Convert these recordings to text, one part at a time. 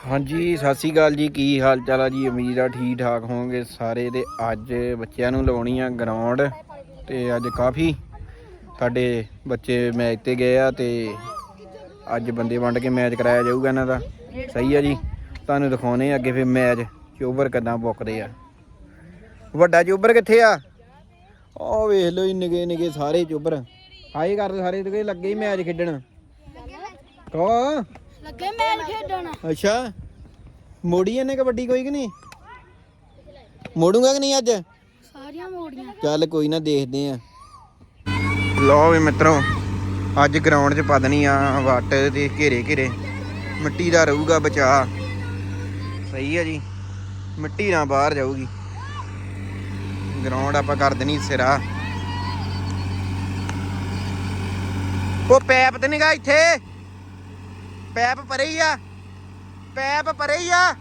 ਹਾਂਜੀ, ਸਤਿ ਸ਼੍ਰੀ ਅਕਾਲ ਜੀ। ਕੀ ਹਾਲ ਚਾਲ ਆ ਜੀ? ਉਮੀਦ ਆ ਠੀਕ ਠਾਕ ਹੋਵੋਗੇ ਸਾਰੇ ਤੇ ਅੱਜ ਬੱਚਿਆਂ ਨੂੰ ਲਾਉਣੀ ਆ ਗਰਾਊਂਡ ਤੇ ਅੱਜ ਕਾਫੀ ਸਾਡੇ ਬੱਚੇ ਮੈਚ ਤੇ ਗਏ ਆ ਤੇ ਅੱਜ ਬੰਦੇ ਵੰਡ ਕੇ ਮੈਚ ਕਰਾਇਆ ਜਾਊਗਾ ਇਹਨਾਂ ਦਾ। ਸਹੀ ਆ ਜੀ। ਤੁਹਾਨੂੰ ਦਿਖਾਉਣੇ ਆ ਅੱਗੇ ਫਿਰ ਮੈਚ, ਚੋਬਰ ਕਿਦਾਂ ਬੁੱਕਦੇ ਆ। ਵੱਡਾ ਚੋਬਰ ਕਿੱਥੇ ਆ? ਉਹ ਵੇਖ ਲਓ ਜੀ ਨਿਗੇ ਨਿਗੇ ਸਾਰੇ ਚੋਬਰ। ਹਾਈ ਕਰਦੇ ਸਾਰੇ, ਤੇ ਲੱਗੇ ਹੀ ਮੈਚ ਖੇਡਣ। ਕੋ ਲੱਗੇ ਮੈਚ ਖੇਡਣ। ਅੱਛਾ। ਮੋੜੀ ਇਹਨੇ ਕਬੱਡੀ ਕੋਈ ਕਿ ਨਹੀਂ? ਮੋੜੂਗਾ ਕਿ ਨਹੀਂ ਅੱਜ? ਸਾਰੀਆਂ ਮੋੜੀਆਂ। ਚੱਲ ਕੋਈ ਨਾ ਦੇਖਦੇ ਆ। ਲਓ ਵੀ ਮਿੱਤਰੋ ਅੱਜ ਗਰਾਊਂਡ 'ਚ ਪਦਨੀ ਆ ਵੱਟ ਤੇ ਘੇਰੇ ਘੇਰੇ। ਮਿੱਟੀ ਦਾ ਰਹੂਗਾ ਬਚਾ ਸਹੀ ਹੈ ਜੀ। ਮਿੱਟੀ ਨਾ ਬਾਹਰ ਜਾਊਗੀ। ਗਰਾਊਂਡ ਆਪਾਂ ਕਰ ਦੇਣੀ ਸਿਰਾ। ਉਹ ਪੈਪ ਤੇ ਨਿਗਾ ਇੱਥੇ। ਪੈਪ ਪਰੇ ਹੀ ਆ। ਪੈਪ ਪਰੇ ਹੀ ਆ।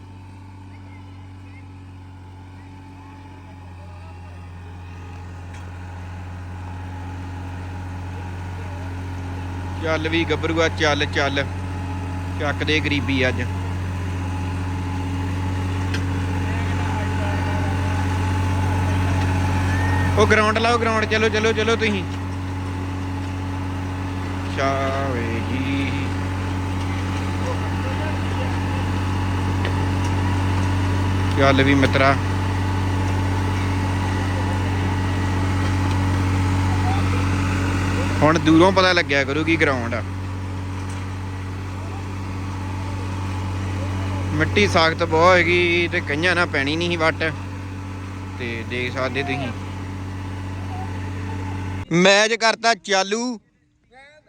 ਚੱਲ ਵੀ ਗੱਭਰੂਆ, ਚੱਲ ਚੱਲ। ਚੱਕ ਦੇ ਗਰੀਬੀ ਅੱਜ। ਉਹ ਗਰਾਊਂਡ ਲਾਓ ਗਰਾਊਂਡ ਚਲੋ ਚਲੋ ਚਲੋ ਤੁਸੀਂ। ਚਾਵੇ ਜੀ। ਚੱਲ ਵੀ ਮਿੱਤਰਾ? ਹੁਣ ਦੂਰੋਂ ਪਤਾ ਲੱਗਿਆ ਕਰੂ ਕੀ ਗਰਾਊਂਡ ਆ। ਮਿੱਟੀ ਸਖਤ ਬਹੁਤ ਹੈਗੀ, ਤੇ ਕਈਆਂ ਨਾਲ ਪੈਣੀ ਨਹੀਂ ਸੀ ਵੱਟ। ਤੇ ਦੇਖ ਸਕਦੇ ਤੁਸੀਂ। ਮੈਚ ਕਰਤਾ ਚਾਲੂ,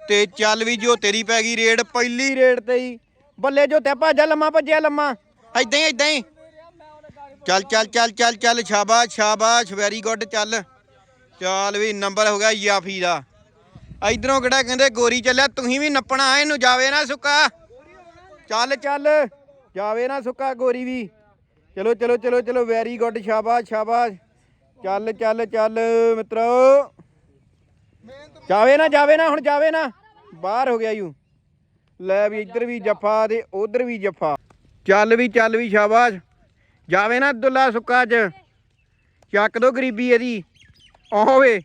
ਤੇ ਚੱਲ ਵੀ ਜੋ ਤੇਰੀ ਪੈ ਗਈ ਰੇਡ, ਪਹਿਲੀ ਰੇਡ ਤੇ ਹੀ। ਬੱਲੇ ਜੋ ਤੇ ਭੱਜਾ ਲੰਮਾ, ਭੱਜਿਆ ਲੰਮਾ। ਐਦਾਂ ਹੀ ਐਦਾਂ ਹੀ। ਚੱਲ ਚੱਲ ਚੱਲ ਚੱਲ ਚੱਲ, ਸ਼ਾਬਾਸ਼ ਸ਼ਾਬਾਸ਼ ਵੈਰੀ ਗੁੱਡ ਚੱਲ। ਚੱਲ ਵੀ ਨੰਬਰ ਹੋ ਗਿਆ ਯਾਫੀ ਦਾ। ਇਧਰੋਂ ਕਿਹੜਾ ਕਹਿੰਦੇ ਗੋਰੀ ਚੱਲਿਆ, ਤੁਸੀਂ ਵੀ ਨੱਪਣਾ, ਇਹਨੂੰ ਜਾਵੇ ਨਾ ਸੁੱਕਾ। ਚੱਲ ਚੱਲ, ਜਾਵੇ ਨਾ ਸੁੱਕਾ ਗੋਰੀ ਵੀ। ਚਲੋ ਚਲੋ ਚਲੋ ਚਲੋ ਵੈਰੀ ਗੁੱਡ ਸ਼ਾਬਾਸ਼ ਸ਼ਾਬਾਸ਼। ਚੱਲ ਚੱਲ ਚੱਲ, ਮਿੱਤਰੋ। ਜਾਵੇ ਨਾ ਜਾਵੇ ਨਾ, ਹੁਣ ਜਾਵੇ ਨਾ। ਬਾਹਰ ਹੋ ਗਿਆ ਯੂ। ਲੈ ਵੀ ਇੱਧਰ ਵੀ ਜੱਫਾ ਤੇ ਉਧਰ ਵੀ ਜੱਫਾ। ਚੱਲ ਵੀ ਚੱਲ ਵੀ, ਸ਼ਾਬਾਸ਼। ਜਾਵੇ ਨਾ ਅਬਦੁੱਲਾ ਸੁੱਕਾ ਅੱਜ। ਚੱਕ ਦੋ ਗਰੀਬੀ ਇਹਦੀ। ਓਵੇ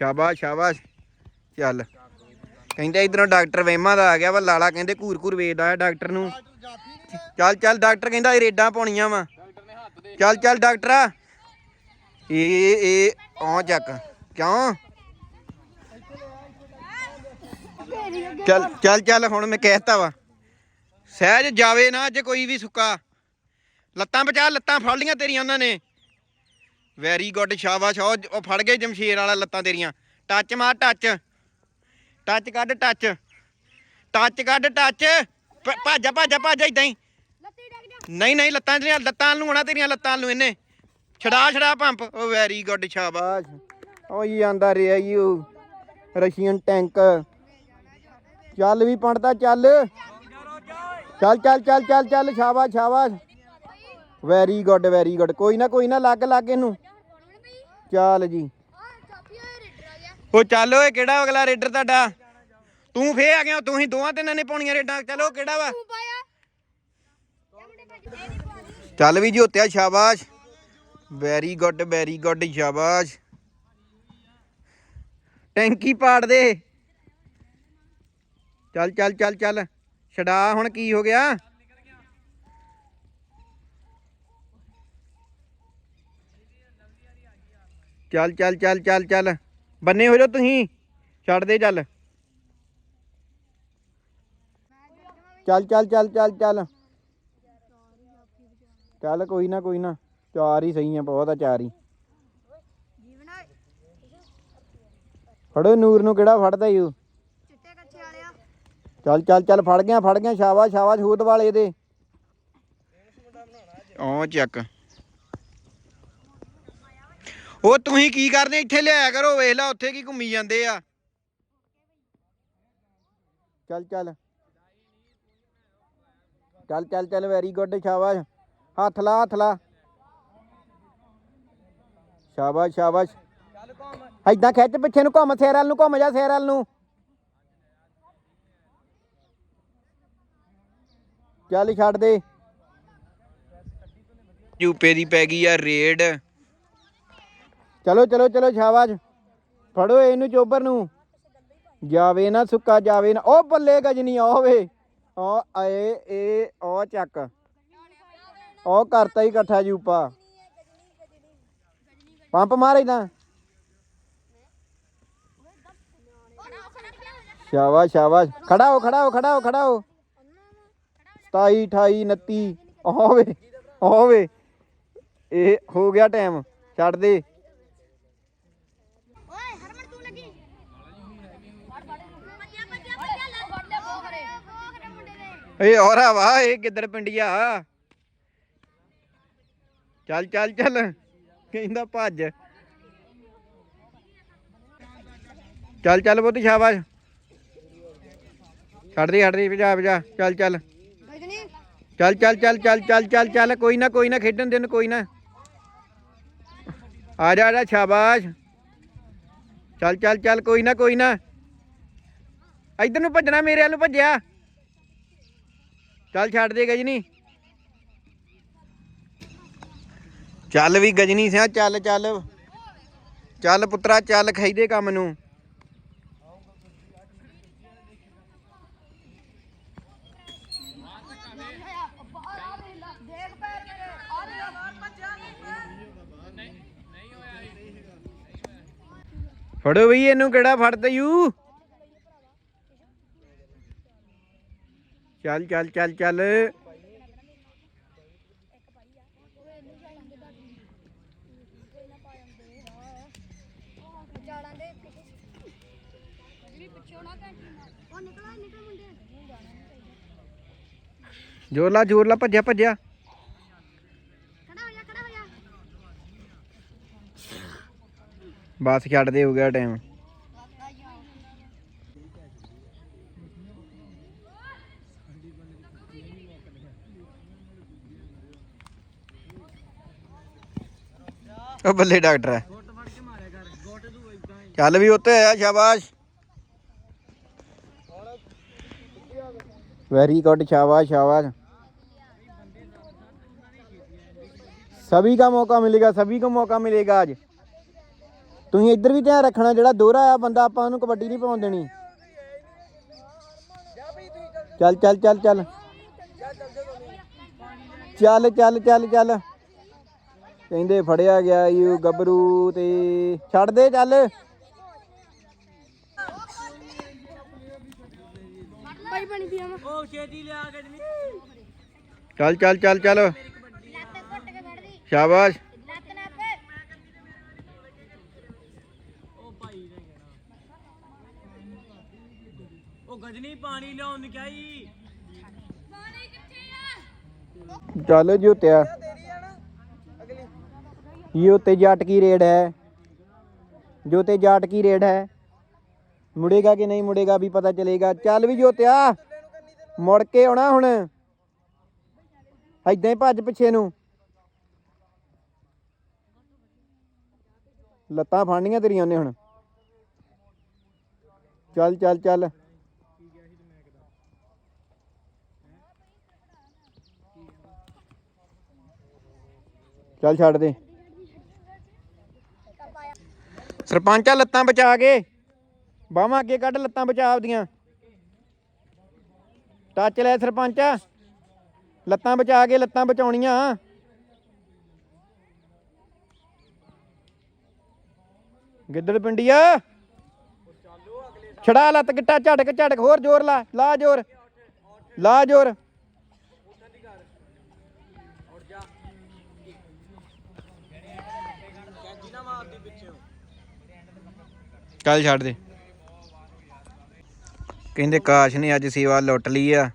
ਸ਼ਾਬਾਸ਼ ਸ਼ਾਬਾਸ਼। ਚੱਲ। ਕਹਿੰਦੇ ਇਧਰੋਂ ਡਾਕਟਰ ਵੇਮਾ ਦਾ ਆ ਗਿਆ ਵਾ, ਲਾਲਾ ਕਹਿੰਦੇ ਘੂਰ ਘੂਰ ਵੇਚਦਾ ਆ ਡਾਕਟਰ ਨੂੰ। ਚੱਲ ਚੱਲ ਡਾਕਟਰ ਕਹਿੰਦਾ ਇਹ ਰੇਡਾਂ ਪਾਉਣੀਆਂ ਵਾ। ਚੱਲ ਚੱਲ ਡਾਕਟਰਾ। ਇਹ ਇਹ ਆ ਚੱਕ। ਕਿਉਂ? ਚੱਲ ਚੱਲ ਚੱਲ ਹੁਣ ਮੈਂ ਕਹਿਤਾ ਵਾ। ਸਹਿਜ ਜਾਵੇ ਨਾ ਅੱਜ ਕੋਈ ਵੀ ਸੁੱਕਾ। ਲੱਤਾਂ ਬਚਾ ਲੱਤਾਂ ਫੜ ਲੀਆਂ ਤੇਰੀਆਂ ਉਹਨਾਂ ਨੇ। ਵੈਰੀ ਗੁੱਡ ਸ਼ਾਬਾਸ਼। ਉਹ ਫੜ ਗਏ ਜਮਸ਼ੇਰ ਵਾਲਾ ਲੱਤਾਂ ਤੇਰੀਆਂ। ਟੱਚ ਮਾਰ ਟੱਚ ਟੱਚ ਕੱਢ ਟੱਚ ਟੱਚ ਕੱਢ ਟੱਚ ਭੱਜ ਭੱਜ ਭੱਜ ਇਦਾਂ ਹੀ। ਨਹੀਂ ਨਹੀਂ ਲੱਤਾਂ ਤੇਰੀਆਂ ਲੱਤਾਂ ਨੂੰ ਹੋਣਾ ਤੇਰੀਆਂ ਲੱਤਾਂ ਨੂੰ ਇਹਨੇ। ਛੜਾ ਛੜਾ ਪੰਪ। ਉਹ ਵੈਰੀ ਗੁੱਡ ਸ਼ਾਬਾਸ਼। ਉਹ ਹੀ ਆਂਦਾ ਰਿਹਾ ਉਹ। Russian tank. ਚੱਲ ਵੀ ਪੜਦਾ ਚੱਲ। ਚੱਲ ਚੱਲ ਚੱਲ ਚੱਲ ਚੱਲ ਸ਼ਾਬਾਸ਼ ਸ਼ਾਬਾਸ਼। ਵੈਰੀ ਗੁੱਡ ਵੈਰੀ ਗੁੱਡ ਕੋਈ ਨਾ ਕੋਈ ਨਾ, ਲੱਗ ਲੱਗ ਇਹਨੂੰ। ਚੱਲ ਜੀ। ਉਹ ਚੱਲ ਓਏ, ਕਿਹੜਾ ਅਗਲਾ ਰੇਡਰ ਤੁਹਾਡਾ? ਤੂੰ ਫੇ ਆ ਗਿਆ, ਤੂੰ ਹੀ ਦੋਵਾਂ ਤਿੰਨਾਂ ਨੇ ਪਾਉਣੀਆਂ ਰੇਡਾਂ ਚਲੋ ਕਿਹੜਾ ਵਾ? ਚੱਲ ਵੀ ਜੋਤਿਆ ਸ਼ਾਬਾਸ਼। ਵੈਰੀ ਗੁੱਡ ਵੈਰੀ ਗੁੱਡ ਸ਼ਾਬਾਸ਼। ਟੈਂਕੀ ਪਾੜ ਦੇ। ਚੱਲ ਚੱਲ ਚੱਲ ਚੱਲ। ਛਡਾ, ਹੁਣ ਕੀ ਹੋ ਗਿਆ? ਚੱਲ ਚੱਲ ਚੱਲ ਚੱਲ ਚੱਲ। ਬੰਨੇ ਹੋ ਜਾਓ ਤੁਸੀਂ। ਛੱਡ ਦੇ ਚੱਲ। ਚੱਲ ਚੱਲ ਚੱਲ ਚੱਲ ਚੱਲ। ਚੱਲ, ਕੋਈ ਨਾ ਕੋਈ ਨਾ। ਚਾਰ ਹੀ ਸਹੀ ਆ, ਬਹੁਤ ਆ ਚਾਰ ਹੀ। ਫੜੋ ਨੂਰ ਨੂੰ ਕਿਹੜਾ ਫੜਦਾ ਈ ਉਹ। ਚੱਲ ਚੱਲ ਚੱਲ, ਫੜ ਗਿਆ ਫੜ ਗਿਆ। ਸ਼ਾਬਾਸ਼ ਸ਼ਾਬਾਸ਼, ਹੂਤ ਵਾਲੇ ਦੇ। ਉਹ ਚੱਕ। ਉਹ ਤੁਸੀਂ ਕੀ ਕਰਦੇ ਇੱਥੇ ਲਿਆਇਆ ਕਰੋ ਵੇਖ ਲੈ ਉੱਥੇ ਕੀ ਘੁੰਮੀ ਜਾਂਦੇ ਆ। ਚੱਲ ਚੱਲ। ਚੱਲ ਚੱਲ ਚੱਲ ਵੈਰੀ ਗੁੱਡ ਸ਼ਾਬਾਸ਼। ਹੱਥ ਲਾ ਹੱਥ ਲਾ। ਸ਼ਾਬਾਸ਼ ਸ਼ਾਬਾਸ਼। ਐਦਾਂ ਖਿੱਚ ਪਿੱਛੇ ਨੂੰ ਘੁੰਮ ਸੇਰ ਵੱਲ ਨੂੰ ਘੁੰਮ ਜਾ ਸੇਰ ਵੱਲ ਨੂੰ। ਚੱਲ ਛੱਡ ਦੇ। ਯੂਪੇ ਦੀ ਪੈ ਗਈ ਆ ਰੇਡ। ਚਲੋ ਚਲੋ ਚਲੋ, ਸ਼ਾਬਾਸ਼। ਫੜੋ ਇਹਨੂੰ ਚੋਬਰ ਨੂੰ। ਜਾਵੇ ਨਾ ਸੁੱਕਾ, ਜਾਵੇ ਨਾ ਉਹ ਬੱਲੇ ਗਜਨੀ ਆ ਹੋਵੇ ਆ ਆਏ ਇਹ ਉਹ ਚੱਕ। ਉਹ ਕਰਤਾ ਹੀ ਇਕੱਠਾ ਜੂਪਾ। ਪੰਪ ਮਾਰ ਇਦਾਂ ਸ਼ਾਬਾਸ਼ ਸ਼ਾਬਾਸ਼। ਖੜਾ ਹੋ ਖੜਾ ਹੋ ਖੜਾ ਹੋ ਖੜਾ ਹੋ 27 28 29 ਹੋਵੇ ਹੋਵੇ ਇਹ ਹੋ ਗਿਆ ਟਾਈਮ। ਛੱਡ ਦੇ ਓਏ ਹਰਮਨ ਤੂੰ ਲੱਗੀ ਫੜ ਫੜ ਬੱਜਿਆ ਬੱਜਿਆ ਬੱਜਿਆ ਲੈ ਫੜ ਲੈ ਬੋਖਰੇ ਬੋਖਰੇ ਮੁੰਡੇ ਦੇ ਏ ਔਰਾ ਵਾ ਇਹ ਕਿੱਧਰ ਪਿੰਡੀਆ ਚੱਲ ਚੱਲ ਚੱਲ। ਕਹਿੰਦਾ ਭੱਜ। ਚੱਲ ਚੱਲ ਬੁੱਧ ਸ਼ਾਬਾਸ਼। ਛੱਡ ਦੇ ਛੱਡ ਦੇ, ਭਜਾ ਭਜਾ। ਚੱਲ ਚੱਲ। ਚੱਲ ਚੱਲ ਚੱਲ ਚੱਲ ਚੱਲ ਚੱਲ ਚੱਲ। ਕੋਈ ਨਾ ਕੋਈ ਨਾ, ਖੇਡਣ ਦੇ ਨੂੰ ਕੋਈ ਨਾ। ਆ ਜਾ ਆ ਜਾ, ਸ਼ਾਬਾਸ਼। ਚੱਲ ਚੱਲ ਚੱਲ, ਕੋਈ ਨਾ ਕੋਈ ਨਾ। ਇਧਰ ਨੂੰ ਭੱਜਣਾ, ਮੇਰੇ ਵੱਲ ਨੂੰ ਭੱਜਿਆ। ਚੱਲ ਛੱਡ ਦੇ ਗਜਨੀ। ਚੱਲ ਵੀ ਗਜਨੀ ਸਿਆ ਚੱਲ ਚੱਲ। ਚੱਲ ਪੁੱਤਰਾ ਚੱਲ ਖਾਈਦੇ ਕੰਮ ਨੂੰ। ਫੜੋ ਬਈ ਇਹਨੂੰ ਕਿਹੜਾ ਫੜਦੇ ਯੂ ਚੱਲ ਚੱਲ ਚੱਲ ਚੱਲ। ਜੋਰ ਲਾ ਜੋਰ ਲਾ, ਭੱਜਿਆ ਭੱਜਿਆ। ਬਸ ਛੱਡ ਦੇ, ਹੋ ਗਿਆ ਟਾਈਮ ਉਹ ਬੱਲੇ ਡਾਕਟਰ ਹੈ ਚੱਲ ਵੀ ਉੱਤੇ ਆਇਆ ਸ਼ਾਬਾਸ਼ ਵੈਰੀ ਗੁੱਡ शाबाश शाबाश सभी का मौका मिलेगा सभी को मौका मिलेगा आज ਤੁਸੀਂ ਇੱਧਰ ਵੀ ਧਿਆਨ ਰੱਖਣਾ ਜਿਹੜਾ ਦੋਹਰਾ ਆ ਬੰਦਾ ਆਪਾਂ ਉਹਨੂੰ ਕਬੱਡੀ ਨਹੀਂ ਪਾਉਣ ਦੇਣੀ ਚੱਲ ਚੱਲ ਚੱਲ ਚੱਲ ਚੱਲ ਚੱਲ ਚੱਲ ਚੱਲ ਕਹਿੰਦੇ ਫੜਿਆ ਗਿਆ ਯੂ ਗੱਭਰੂ ਤੇ ਛੱਡ ਦੇ ਚੱਲ। ਚੱਲ ਚੱਲ ਚੱਲ ਚੱਲ। ਸ਼ਾਬਾਸ਼। ਗਜਨੀ ਪਾਣੀ ਲਾਉਣ ਕਿਹਾ ਜੀ ਚੱਲ ਜੁੱਤਿਆ। ये उत्ते जाट की रेड है जो ते जाट की रेड है ਮੁੜੇਗਾ ਕਿ ਨਹੀਂ ਮੁੜੇਗਾ ਵੀ ਪਤਾ ਚਲੇਗਾ ਚੱਲ ਵੀ ਜੋਤਿਆ ਮੁੜ ਕੇ ਆਉਣਾ ਹੁਣ ਐਦਾਂ ਹੀ ਭੱਜ ਪਿੱਛੇ ਨੂੰ ਲੱਤਾਂ ਫਾੜਨੀਆਂ ਤੇਰੀਆਂ ਉਹਨੇ ਹੁਣ ਚੱਲ ਚੱਲ ਚੱਲ ਚੱਲ ਛੱਡ ਦੇ ਸਰਪੰਚਾ ਲੱਤਾਂ ਬਚਾ ਕੇ, ਬਾਹਾਂ ਅੱਗੇ ਕੱਢ ਲੱਤਾਂ ਬਚਾ ਆਪਦੀਆਂ। ਟੱਚ ਲੈ ਸਰਪੰਚਾ, ਲੱਤਾਂ ਬਚਾ ਕੇ ਲੱਤਾਂ ਬਚਾਉਣੀਆਂ। ਗਿੱਦੜ ਪਿੰਡੀਆ, ਛੜਾ ਲੱਤ ਗਿੱਟਾ ਝਟਕ ਝਟਕ, ਹੋਰ ਜ਼ੋਰ ਲਾ ਲਾ ਜ਼ੋਰ ਲਾ ਜ਼ੋਰ। ਚੱਲ ਛੱਡ ਦੇ। ਕਹਿੰਦੇ ਕਾਸ਼ ਨੇ ਅੱਜ ਸੇਵਾ ਲੁੱਟ ਲਈ ਆ।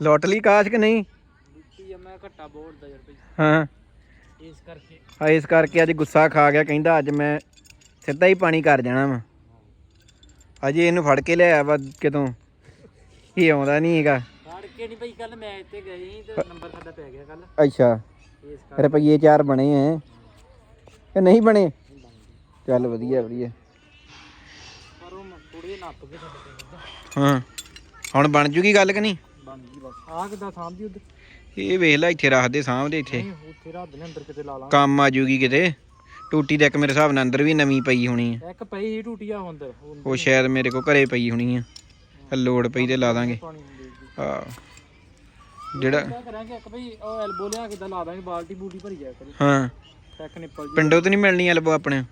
ਲੁੱਟ ਲਈ ਕਾਸ਼ ਕਿ ਨਹੀਂ? ਲੁੱਟੀ ਆ ਮੈਂ ਘੱਟਾ ਬੋੜਦਾ ਯਾਰ ਭਾਈ ਹਾਂ। ਇਸ ਕਰਕੇ। ਆ ਇਸ ਕਰਕੇ ਅੱਜ ਗੁੱਸਾ ਖਾ ਗਿਆ ਕਹਿੰਦਾ ਅੱਜ ਮੈਂ ਸਿੱਧਾ ਹੀ ਪਾਣੀ ਕਰ ਜਾਣਾ ਵਾ। ਅਜੇ ਇਹਨੂੰ ਫੜ ਕੇ ਲਿਆਇਆ ਵਾ ਕਿਤੋਂ। ਇਹ ਆਉਂਦਾ ਨਹੀਂ ਹੈਗਾ। ਫੜ ਕੇ ਨਹੀਂ ਭਾਈ ਕੱਲ ਮੈਚ ਤੇ ਗਏ ਸੀ ਤੇ ਨੰਬਰ ਸਾਡਾ ਪੈ ਗਿਆ ਕੱਲ ਅੱਛਾ। ਰੁਪਈਏ ਚਾਰ ਬਣੇ ਐ ਕਿ ਨਹੀਂ ਬਣੇ? ਚੱਲ ਵਧੀਆ ਵਧੀਆ। ਨੱਪ ਕੇ ਕੇ ਹਾਂ। ਹੁਣ ਬਣ ਜੂਗੀ ਗੱਲ ਕਿ ਨਹੀਂ? ਬਣ ਗਈ ਬਸ। ਆ ਕਿਦਾਂ ਸਾਂਭਦੀ ਉੱਧਰ? ਇਹ ਵੇਖ ਲੈ ਇੱਥੇ ਰੱਖਦੇ ਸਾਹਮਣੇ ਇੱਥੇ। ਨਹੀਂ ਉੱਥੇ ਰੱਖ ਦੇ ਅੰਦਰ ਕਿਤੇ ਲਾ ਲਾਂ ਕੰਮ ਆ ਜੂਗੀ ਕਿਤੇ। ਟੂਟੀ ਤੇ ਇੱਕ ਮੇਰੇ ਹਿਸਾਬ ਨਾਲ ਅੰਦਰ ਵੀ ਨਵੀਂ ਪਈ ਹੋਣੀ ਆ। ਇੱਕ ਪਈ ਸੀ ਟੂਟੀ ਆ ਅੰਦਰ। ਉਹ ਸ਼ਾਇਦ ਮੇਰੇ ਕੋ ਘਰੇ ਪਈ ਹੋਣੀ ਆ। ਲੋੜ ਪਈ ਤੇ ਲਾ ਦਾਂਗੇ। ਹਾਂ ਜਿਹੜਾ ਕਰਾਂਗੇ ਇੱਕ ਭਈ ਉਹ ਐਲਬੋ ਲਿਆ ਕਿਦਾਂ ਲਾ ਦਾਂਗੇ ਬਾਲਟੀ ਬੂਟੀ ਭਰੀ ਜਾਇਆ ਕਰੀ। ਹਾਂ। ਟੈਕ ਨਿੱਪਲ ਜੀ ਪਿੰਡੋਂ ਤੇ ਨਹੀਂ ਮਿਲਣੀ ਐਲਬੋ ਆਪਣੇ।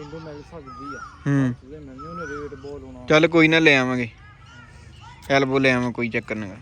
ਪਿੰਡੋਂ ਮਿਲ ਸਕਦੀ ਆ। ਹੂੰ। ਉਹਦੇ ਮੈਨੂੰ ਉਹਨੇ ਰੇਟ ਬੋਲ ਹੋਣਾ। ਚੱਲ ਕੋਈ ਨਾ ਲੈ ਆਵਾਂਗੇ। ਐਲਬੋ ਲੈ ਆਵਾਂ ਕੋਈ ਚੱਕਰ ਨਹੀਂ